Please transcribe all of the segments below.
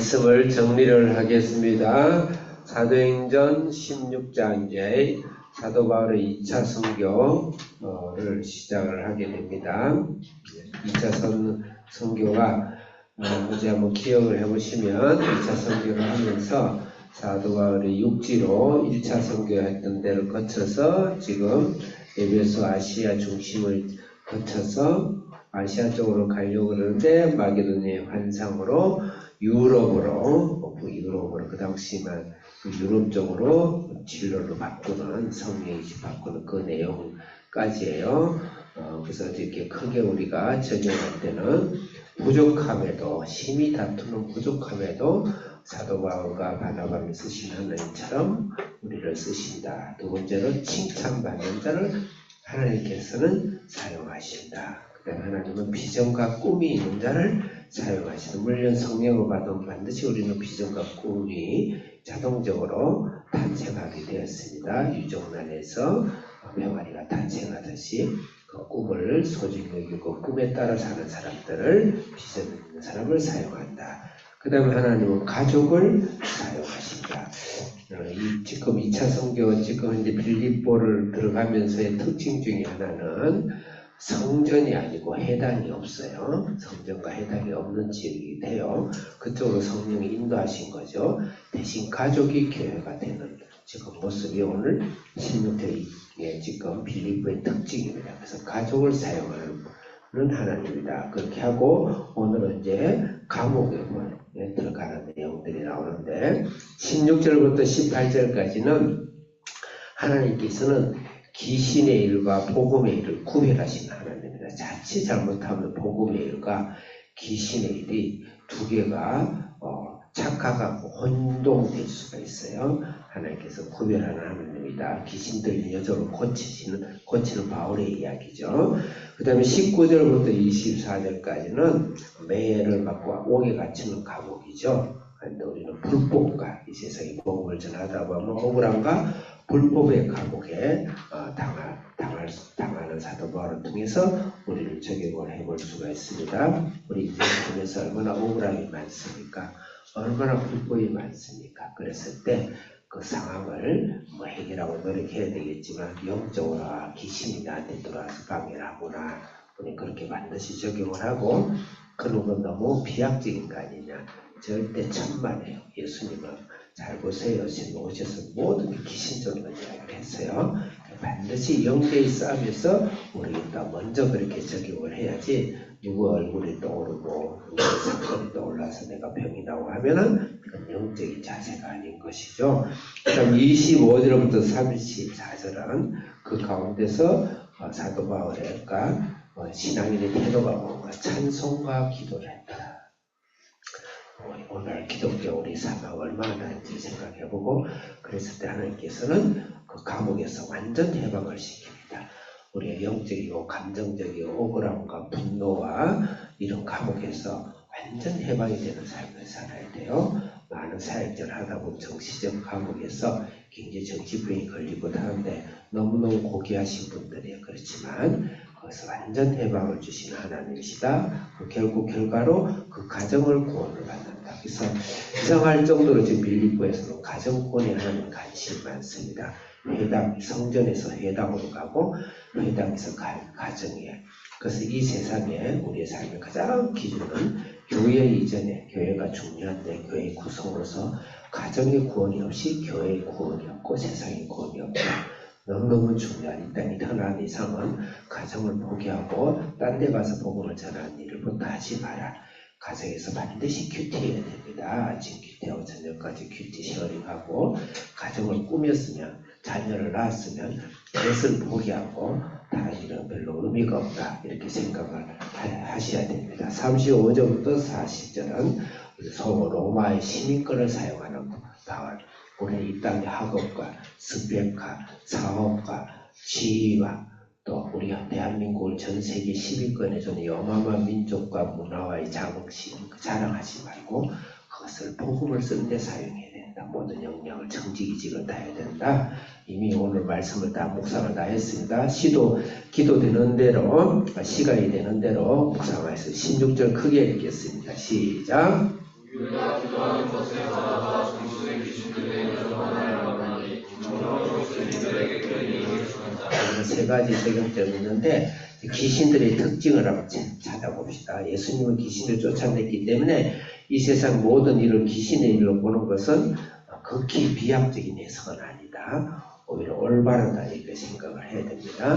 말씀을 정리를 하겠습니다. 사도행전 16장제 사도 바울의 2차 선교를 시작을 하게 됩니다. 2차 선, 선교가 어, 어제 한번 기억을 해보시면 2차 선교를 하면서 사도 바울이 육지로 1차 선교했던 데를 거쳐서 지금 에베소 아시아 중심을 거쳐서 아시아 쪽으로 가려고 그러는데 마게도니의 환상으로 유럽으로 그 유럽으로 그 당시만 그 유럽 쪽으로 진로를 바꾸는 성령이 바꾸는 그 내용까지예요. 어, 그래서 이렇게 크게 우리가 적용할 때는 부족함에도 힘이 다투는 부족함에도 사도 바울과 바나바를 쓰신 하나님처럼 우리를 쓰신다. 두 번째로 칭찬받는 자를 하나님께서는 사용하신다. 그다음 하나님은 비전과 꿈이 있는 자를 사용하시는 물론 성령을 받으면 반드시 우리는 비전과 꿈이 자동적으로 탄생하게 되었습니다. 유정란에서 병아리가 탄생하듯이 그 꿈을 소중히 여기고 꿈에 따라 사는 사람들을 비전 있는 사람을 사용한다. 그 다음에 하나님은 가족을 사용하신다. 어, 이, 지금 2차 성교, 지금 이제 빌립보를 들어가면서의 특징 중에 하나는 성전이 아니고 해당이 없어요. 성전과 해당이 없는 지역이 돼요. 그쪽으로 성령이 인도하신 거죠. 대신 가족이 교회가 되는 지금 모습이 오늘 16절의 지금 빌립보의 특징입니다. 그래서 가족을 사용하는 하나님이다. 그렇게 하고 오늘은 이제 감옥에 들어가는 내용들이 나오는데 16절부터 18절까지는 하나님께서는 귀신의 일과 복음의 일을 구별하시는 하나님입니다. 자칫 잘못하면 복음의 일과 귀신의 일이 두 개가 어, 착각하고 혼동될 수가 있어요. 하나님께서 구별하는 하나님이다. 귀신들 여자로 고치시는, 고치는 바울의 이야기죠. 그 다음에 19절부터 24절까지는 매를 받고 옥에 갇히는 감옥이죠. 그런데 우리는 불법과 이 세상에 복음을 전하다 보면 억울함과 불법의 감옥에 어, 당할, 당할, 당하는 사도 바울을 통해서 우리를 적용을 해볼 수가 있습니다. 우리 인생 통해서 얼마나 억울함이 많습니까? 얼마나 불법이 많습니까? 그랬을 때 그 상황을 뭐 해결하고 노력해야 되겠지만 영적으로 아, 귀신이 나한테 들어와서 방해를 하구나 그렇게 반드시 적용을 하고 건 너무 비약적인 거 아니냐 절대 천만에요 예수님은 잘 보세요. 지금 오셔서 모든 게 귀신적인 이야기를 했어요. 반드시 영계의 싸움에서 우리가 먼저 그렇게 적용을 해야지 누구 얼굴이 떠오르고 누구 사건이 떠올라서 내가 병이 나고 하면은 그건 영적인 자세가 아닌 것이죠. 그다음 25절부터 34절은 그 가운데서 어, 사도 바울의 어, 신앙인의 태도가 뭔가 찬송과 기도를 오늘 기독교 우리 삶과 얼마나 다른지 생각해보고 그랬을 때 하나님께서는 그 감옥에서 완전 해방을 시킵니다. 우리의 영적이고 감정적이고 억울함과 분노와 이런 감옥에서 완전 해방이 되는 삶을 살아야 돼요. 많은 사역들 하다 보면 정치적 감옥에서 굉장히 정치병이 걸리고 하는데 너무너무 고귀하신 분들이에요. 그렇지만 거기서 완전 해방을 주시는 하나님이시다. 그 결국 결과로 그 가정을 구원을 받는다. 그래서 이상할 정도로 지금 빌립보에서는 가정권에 하나님 관심이 많습니다. 회당, 성전에서 회당으로 가고 회당에서 가, 가정에 그래서 이 세상에 우리의 삶의 가장 기준은 교회 이전에 교회가 중요한데 교회 구성으로서 가정의 구원이 없이 교회의 구원이 없고 세상의 구원이 없다. 너무너무 중요한 이 땅에 태어난 이상은 가정을 포기하고 딴 데 가서 복음을 전하는 일을 부터 하지 마라. 가정에서 반드시 큐티해야 됩니다. 아침 큐티하고 저녁까지 큐티 쉐어링하고 가정을 꾸몄으면 자녀를 낳았으면 그것을 포기하고 다른 일은 별로 의미가 없다. 이렇게 생각을 하셔야 됩니다. 35절부터 40절은 소 로마의 시민권을 사용하는 바울. 우리 이 땅의 학업과 스펙과 사업과 지위와 또 우리 대한민국을 전 세계 10위권에 주는 어마어마한 민족과 문화와의 자긍심 그 자랑하지 말고 그것을 복음을 쓰는데 사용해야 된다. 모든 역량을 정직이직을 다해야 된다. 이미 오늘 말씀을 다 묵상을 다 했습니다. 시도 기도되는 대로 시간이 되는 대로 묵상해서 16절 크게 읽겠습니다. 시작. 세 가지 세경점이 있는데 귀신들의 특징을 한번 찾아봅시다. 예수님은 귀신을 쫓아냈기 때문에 이 세상 모든 일을 귀신의 일로 보는 것은 극히 비약적인 해석은 아니다. 오히려 올바르다 이렇게 생각을 해야 됩니다.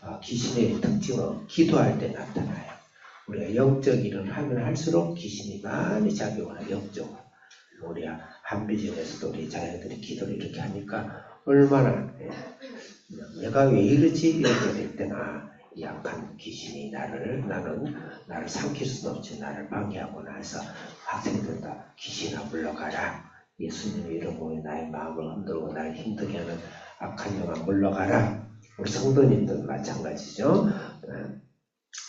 아, 귀신의 특징은 기도할 때 나타나요. 우리가 영적 일을 하면 할수록 귀신이 많이 해요. 영적으로. 우리가 한비전에서도 우리 자녀들이 기도를 이렇게 하니까 얼마나 예, 내가 왜 이러지? 이렇게 될 때나 약한 귀신이 나를 나는 나를 삼킬 수는 없지. 나를 방해하거나 해서 학생들 다 귀신아 물러가라. 예수님의 이름으로 나의 마음을 흔들고 나를 힘들게 하는 악한 영아 물러가라. 우리 성도님들 마찬가지죠. 어,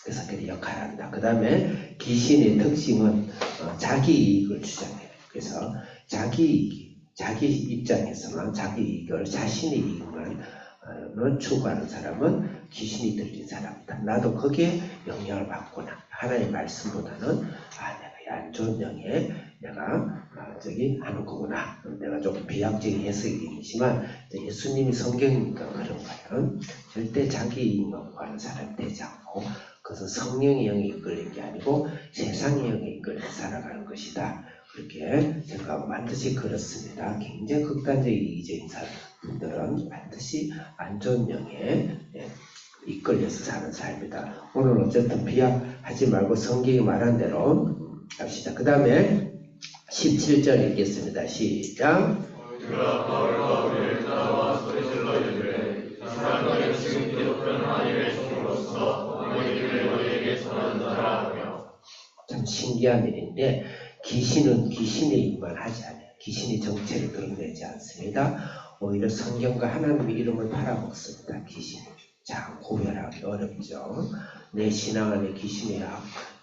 그래서 그리 역할을 한다. 그 다음에 귀신의 특징은 어, 자기 이익을 주장해요. 그래서 자기 이익 자기 입장에서만 자기 이익을 자신의 이익만 어, 추구하는 사람은 귀신이 들린 사람이다. 나도 거기에 영향을 받구나. 하나의 말씀보다는 아 내가 안 좋은 영에 내가 아, 저기 하는 거구나. 내가 좀 비약적인 해석이지만 예수님이 성경이니까 그런 거예요. 절대 자기 구하는 사람이 되지 않고 그것은 성령의 영에 이끌린 게 아니고 세상의 영에 이끌려 살아가는 것이다. 그렇게 생각하고 반드시 그렇습니다. 굉장히 극단적인 이기적인 사람 들은 반드시 안 좋은 영에 예, 이끌려서 사는 삶이다. 오늘 어쨌든 비약하지 말고 성경이 말한 대로 합시다. 그 다음에 17절 읽겠습니다. 시작. 참 신기한 일인데 귀신은 귀신의 일만 하지 않아요. 귀신이 정체를 드러내지 않습니다. 오히려 성경과 하나님의 이름을 팔아먹습니다. 귀신이. 자, 고별하기 어렵죠. 내 신앙 안에 귀신의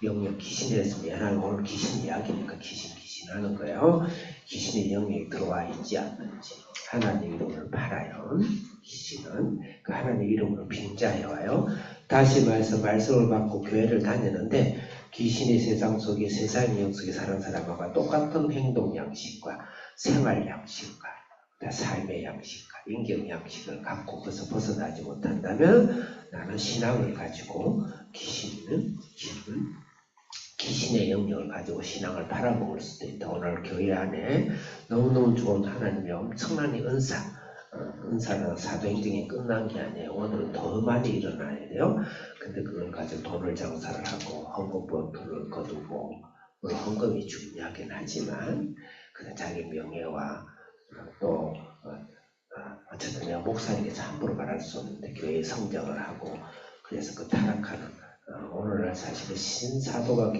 영역, 귀신이랬으면 하나님 오늘 귀신 이야기니까 귀신, 귀신 하는 거예요. 귀신의 영역이 들어와 있지 않는지. 하나님 이름을 팔아요. 귀신은 그 하나님 이름으로 빙자해 와요. 다시 말해서 말씀을 받고 교회를 다니는데 귀신의 세상 속에 세상의 영 속에 사는 사람과 똑같은 행동 양식과 생활 양식과 삶의 양식과 인격 양식을 갖고 그것을 벗어나지 못한다면 나는 신앙을 가지고 귀신은 귀신은 귀신의 영역을 가지고 신앙을 팔아먹을 수도 있다. 오늘 교회 안에 너무너무 좋은 하나님의 엄청난 은사, 어, 은사는 사도행정이 끝난 게 아니에요. 오늘은 더 많이 일어나야 돼요. 근데 그걸 가지고 돈을 장사를 하고 헌금법을 거두고 물론 헌금이 중요하긴 하지만 그냥 자기 명예와 또 어, 어, 쨌든 내가 목사님께 함부로 말할 수 없는데 교회에 성장을 하고 그래서 그 타락하는 어, 오늘날 사실은 신사도가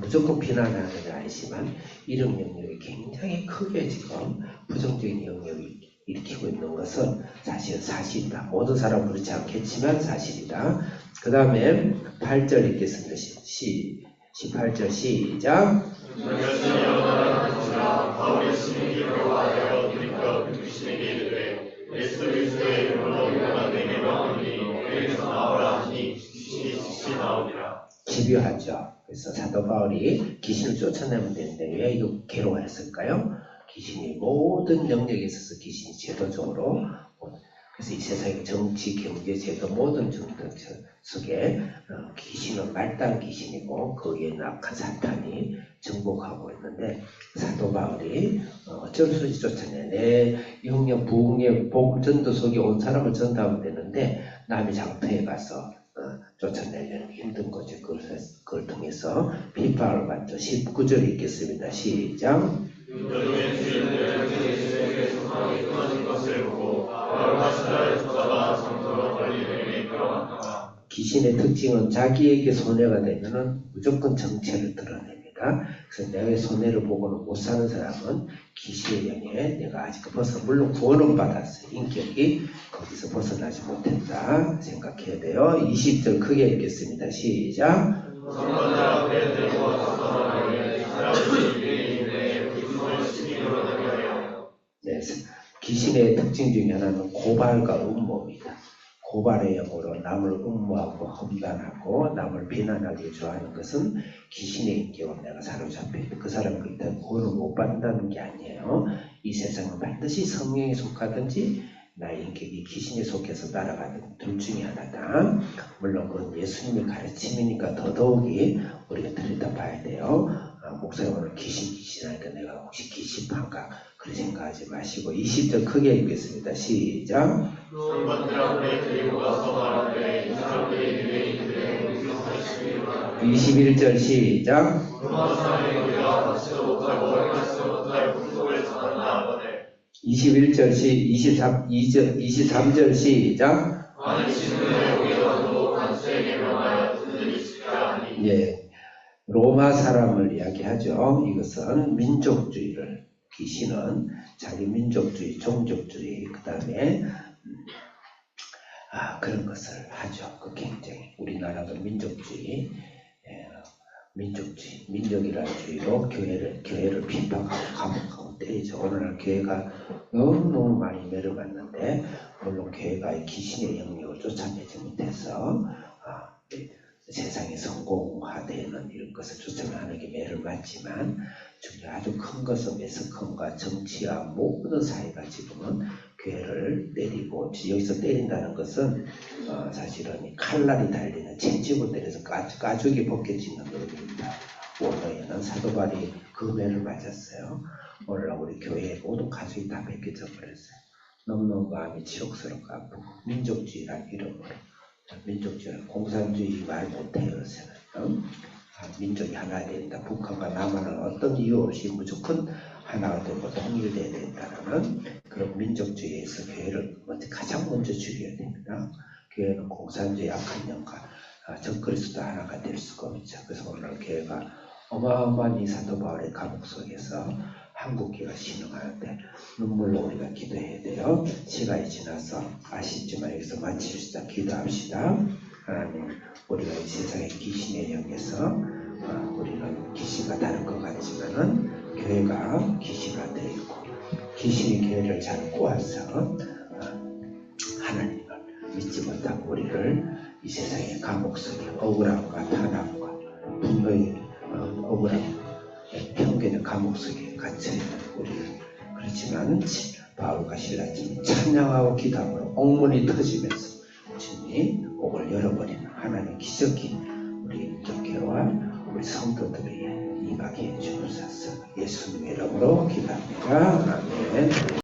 무조건 비난하는 게 아니지만 이런 영역이 굉장히 크게 지금 부정적인 영역이 일으키고 있는 것은 사실 사실이다. 모든 사람은 그렇지 않겠지만 사실이다. 그 다음에 8절 읽겠습니다. 시, 18절 시작. 집요하죠. 그래서 사도 바울이 귀신을 쫓아내면 되는데 왜 이거 괴로워했을까요? 귀신이 모든 영역에 있어서 귀신이 제도적으로 그래서 이 세상의 정치, 경제, 제도 모든 중들 속에 어, 귀신은 말단 귀신이고 거기에 낙한 사탄이 정복하고 있는데 사도 바울이 어, 어쩔 수 없이 쫓아내 내 영역 부흥의 복 전도 속에 온 사람을 전도하면 되는데 남의 장터에 가서 어, 쫓아내려는 힘든 거죠. 그걸, 그걸 통해서 비판을 받죠. 19절 읽겠습니다. 시작. 귀신의 특징은 자기에게 손해가 되면은 무조건 정체를 드러냅니다. 그래서 내가 손해를 보고는 못 사는 사람은 귀신의 영에 내가 아직 벗어 물론 구원은 받았어요. 인격이 거기서 벗어나지 못했다 생각해야 돼요. 20절 크게 읽겠습니다. 시작. 귀신의 특징 중에 하나는 고발과 음모입니다. 고발의 영으로 남을 음모하고 험단하고 남을 비난하기 좋아하는 것은 귀신의 인격으로 내가 사로잡혀 있다. 그 사람은 일단 구원을 못 받는다는 게 아니에요. 이 세상은 반드시 성령에 속하든지 나의 인격이 귀신에 속해서 따라가든 둘 중에 하나다. 물론 그건 예수님의 가르침이니까 더더욱이 우리가 들여다봐야 돼요. 아, 목사님 오늘 귀신 귀신 하니까 내가 혹시 귀신판가 그런 생각하지 마시고 20절 크게 읽겠습니다. 시작. 사람들한테 데리고 가서 말하되 이 사람들의 유대인들의 무슨 사실이 21절 시작. 로마 사람의 우리가 받지도 못하고 허락하지도 못할 풍속을 전한다 하거늘 21절 시 23, 2절, 23절 시작. 예. 로마 사람을 이야기하죠. 이것은 민족주의를 귀신은 자기 민족주의, 종족주의, 그 다음에 아 그런 것을 하죠. 그 굉장히 우리나라도 민족주의, 예, 민족주의, 민족이라는 주의로 교회를 교회를 핍박하고 감옥하고 때리죠. 오늘날 교회가 너무 너무 많이 내려갔는데 물론 교회가 이 귀신의 영역을 쫓아내지 못해서 아, 이 세상이 성공화되는 이런 것을 쫓아내는 게 매를 맞지만 중에 아주 큰 것은 매스컴과 정치와 모든 사회가 지금은 교회를 때리고 여기서 때린다는 것은 어, 사실은 이 칼날이 달리는 채찍을 때려서 가, 가죽이 벗겨지는 노릇입니다. 원어에는 사도발이 그 매를 맞았어요. 오늘날 우리 교회의 모든 가죽이 다 벗겨져 버렸어요. 너무너무 마음이 치욕스럽고 아프고 민족주의란 이름으로 민족주의, 공산주의 말 못해요, 요새는. 어? 아, 민족이 하나 된다. 북한과 남한은 어떤 이유 없이 무조건 하나가 되고 통일돼야 된다는 그런 민족주의에서 교회를 먼저 가장 먼저 죽여야 됩니다. 교회는 공산주의 악한 영과 아, 적그리스도 하나가 될 수가 없죠. 그래서 오늘 교회가 어마어마한 이 사도 바울의 감옥 속에서 한국교회가 신흥하는데 눈물로 우리가 기도해야 돼요. 시간이 지나서 아쉽지만 여기서 마칩시다. 기도합시다. 하나님, 우리가 이 세상의 귀신의 영에서 어, 우리는 귀신과 다른 것 같지만은 교회가 귀신화 되어 있고 귀신이 교회를 잘 꼬아서 어, 하나님을 믿지 못하고 우리를 이 세상의 감옥 속에 억울함과 탄압과 분노의 어, 억울함 편견의 감옥 속에 갇혀 있는 우리를 그렇지만 바울과 신라님이 찬양하고 기도함으로 옥문이 터지면서 주님 옥을 열어버리는 하나님의 기적이 우리 인격교와 우리 성도들에게 임하게 해주옵소서 예수님의 이름으로 기도합니다. 아멘